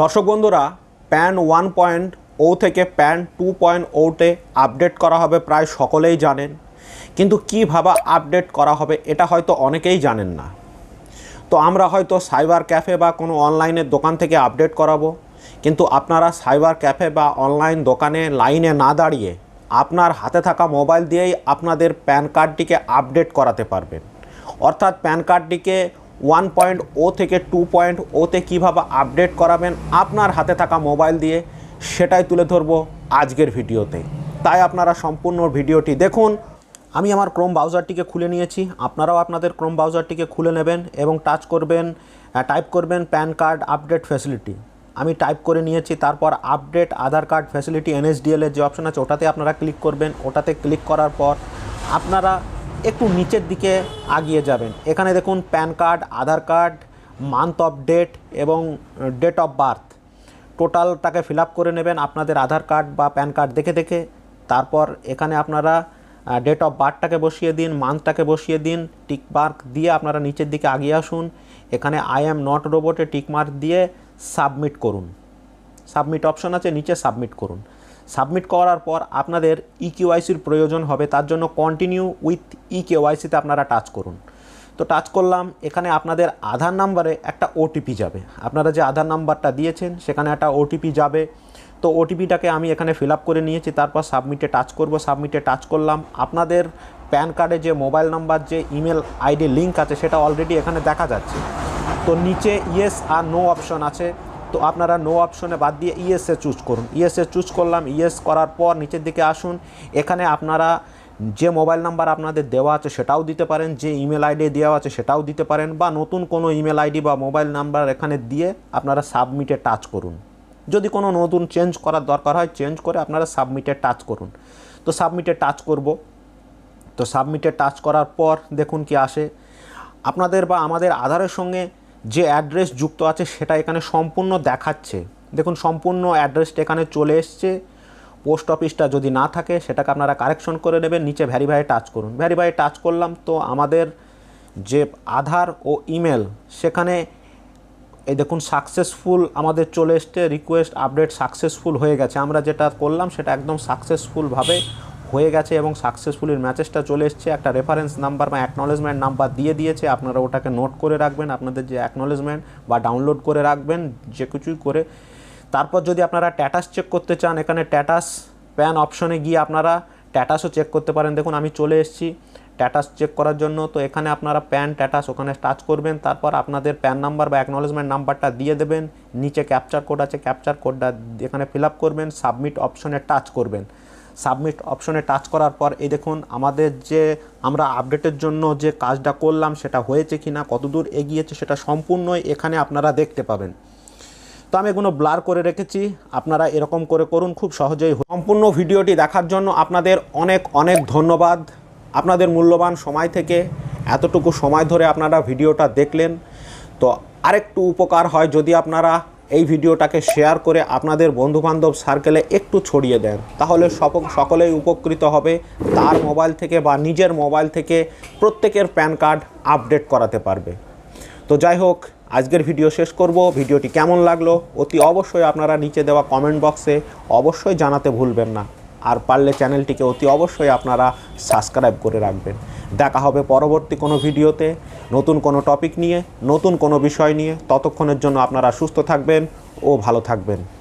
দর্শক বন্ধুরা pan one point O থেকে প্যান টু পয়েন্ট ওতে আপডেট করা হবে প্রায় সকলেই জানেন। কিন্তু কীভাবে আপডেট করা হবে এটা হয়তো অনেকেই জানেন না। তো আমরা হয়তো সাইবার ক্যাফে বা কোনো অনলাইনের দোকান থেকে আপডেট করাবো। কিন্তু আপনারা সাইবার ক্যাফে বা অনলাইন দোকানে লাইনে না দাঁড়িয়ে আপনার হাতে থাকা মোবাইল দিয়েই আপনাদের প্যান কার্ডটিকে আপডেট করাতে পারবেন। অর্থাৎ প্যান কার্ডটিকে ওয়ান পয়েন্ট ও থেকে টু পয়েন্ট ওতে কীভাবে আপডেট করাবেন আপনার হাতে থাকা মোবাইল দিয়ে, সেটাই তুলে ধরবো আজকের ভিডিওতে। তাই আপনারা সম্পূর্ণ ভিডিওটি দেখুন। আমি আমার ক্রোম ব্রাউজারটিকে খুলে নিয়েছি। আপনারাও আপনাদের ক্রোম ব্রাউজারটিকে খুলে নেবেন এবং টাচ করবেন টাইপ করবেন প্যান কার্ড আপডেট ফ্যাসিলিটি আমি টাইপ করে নিয়েছি, তারপর update Aadhaar card facility NSDL এর যে অপশন আছে, ওটাতে আপনারা ক্লিক করবেন। ওটাতে ক্লিক করার পর আপনারা একটু নিচের দিকে আগিয়ে যাবেন। এখানে দেখুন PAN card, Aadhaar card, month of date এবং ডেট অফ বার্থ। টোটালটাকে ফিল করে নেবেন আপনাদের আধার কার্ড বা প্যান কার্ড দেখে দেখে। তারপর এখানে আপনারা ডেট অফ বার্থটাকে বসিয়ে দিন, মান্থটাকে বসিয়ে দিন, টিক মার্ক দিয়ে আপনারা নিচের দিকে আগিয়ে আসুন। এখানে আই অ্যাম নট রোবটে টিক মার্ক দিয়ে সাবমিট করুন। সাবমিট অপশন আছে, নিচে সাবমিট করুন। সাবমিট করার পর আপনাদের ই কেওয়াইসির প্রয়োজন হবে, তার জন্য কন্টিনিউ উইথ ই কেওয়াইসিতে আপনারা টাচ করুন। তো টাচ করলাম, এখানে আপনাদের আধার নাম্বারে একটা ওটিপি যাবে। আপনারা যে আধার নাম্বারটা দিয়েছেন, সেখানে একটা ওটিপি যাবে। তো ওটিপিটাকে আমি এখানে ফিল করে নিয়েছি, তারপর সাবমিটে টাচ করব সাবমিটে টাচ করলাম। আপনাদের প্যান কার্ডে যে মোবাইল নাম্বার যে ইমেল আইডি লিঙ্ক আছে, সেটা অলরেডি এখানে দেখা যাচ্ছে। তো নিচে ইয়েস আর নো অপশন আছে। তো আপনারা নো অপশনে বাদ দিয়ে ইএসএ চুজ করুন। ইএসএ চুজ করলাম ইএস করার পর নিচের দিকে আসুন। এখানে আপনারা যে মোবাইল নাম্বার আপনাদের দেওয়া আছে সেটাও দিতে পারেন, যে ইমেল আইডি দেওয়া আছে সেটাও দিতে পারেন বা নতুন কোনো ইমেল আইডি বা মোবাইল নাম্বার এখানে দিয়ে আপনারা সাবমিটে টাচ করুন। যদি কোনো নতুন চেঞ্জ করার দরকার হয় চেঞ্জ করে আপনারা সাবমিটে টাচ করুন। তো সাবমিটে টাচ করব। তো সাবমিটে টাচ করার পর দেখুন কি আসে। আপনাদের বা আমাদের আধারের সঙ্গে যে অ্যাড্রেস যুক্ত আছে সেটা এখানে সম্পূর্ণ দেখাচ্ছে। দেখুন, সম্পূর্ণ অ্যাড্রেসটা এখানে চলে এসছে। পোস্ট অফিসটা যদি না থাকে, সেটাকে আপনারা কারেকশন করে নেবেন, নিচে ভ্যারিফাই টাচ করুন। ভ্যারিফাই টাচ করলাম তো আমাদের যে আধার ও ইমেল, সেখানে এই দেখুন সাকসেসফুল আমাদের চলে এসছে রিকোয়েস্ট আপডেট সাকসেসফুল হয়ে গেছে। আমরা যেটা করলাম, সেটা একদম সাকসেসফুলভাবে হয়ে গেছে এবং সাকসেসফুলির ম্যাচেসটা চলে এসছে। একটা রেফারেন্স নাম্বার বা অ্যাকনলেজমেন্ট নাম্বার দিয়ে দিয়েছে। আপনারা ওটাকে নোট করে রাখবেন। আপনাদের যে অ্যাকনলেজমেন্ট বা ডাউনলোড করে রাখবেন, যে কিছুই করে। তারপর যদি আপনারা ট্যাটাস চেক করতে চান, এখানে ট্যাটাস প্যান অপশনে গিয়ে আপনারা ট্যাটাসও চেক করতে পারেন। দেখুন, আমি চলে এসেছি ট্যাটাস চেক করার জন্য। তো এখানে আপনারা প্যান ট্যাটাস ওখানে টাচ করবেন। তারপর আপনাদের প্যান নাম্বার বা অ্যাকনলেজমেন্ট নাম্বারটা দিয়ে দেবেন। নিচে ক্যাপচার কোড আছে। ক্যাপচার কোডটা এখানে ফিল করবেন। সাবমিট অপশনে টাচ করবেন। সাবমিট অপশনে টাচ করার পর, এই দেখুন, আমাদের যে আমরা আপডেটের জন্য যে কাজটা করলাম সেটা হয়েছে কি না কতদূর এগিয়েছে সেটা সম্পূর্ণই এখানে আপনারা দেখতে পাবেন। তো আমি এগুলো ব্লার করে রেখেছি, আপনারা এরকম করে করুন, খুব সহজেই সম্পূর্ণ ভিডিওটি দেখার জন্য আপনাদের অনেক অনেক ধন্যবাদ। আপনাদের মূল্যবান সময় থেকে এতটুকু সময় ধরে আপনারা ভিডিওটা দেখলেন। তো আরেকটু উপকার হয় যদি আপনারা এই ভিডিওটাকে শেয়ার করে আপনাদের বন্ধুবান্ধব সার্কেলে একটু ছড়িয়ে দেন। তাহলে সকলেই উপকৃত হবে তার মোবাইল থেকে বা নিজের মোবাইল থেকে প্রত্যেকের প্যান কার্ড আপডেট করাতে পারবে। তো যাই হোক, আজকের ভিডিও শেষ করব। ভিডিওটি কেমন লাগল অতি অবশ্যই আপনারা নিচে দেওয়া কমেন্ট বক্সে অবশ্যই জানাতে ভুলবেন না। আর পারলে চ্যানেলটিকে অতি অবশ্যই আপনারা সাবস্ক্রাইব করে রাখবেন। দেখা হবে পরবর্তী কোনো ভিডিওতে। নতুন কোনো টপিক নিয়ে, নতুন কোনো বিষয় নিয়ে। ততক্ষণের জন্য আপনারা সুস্থ থাকবেন ও ভালো থাকবেন।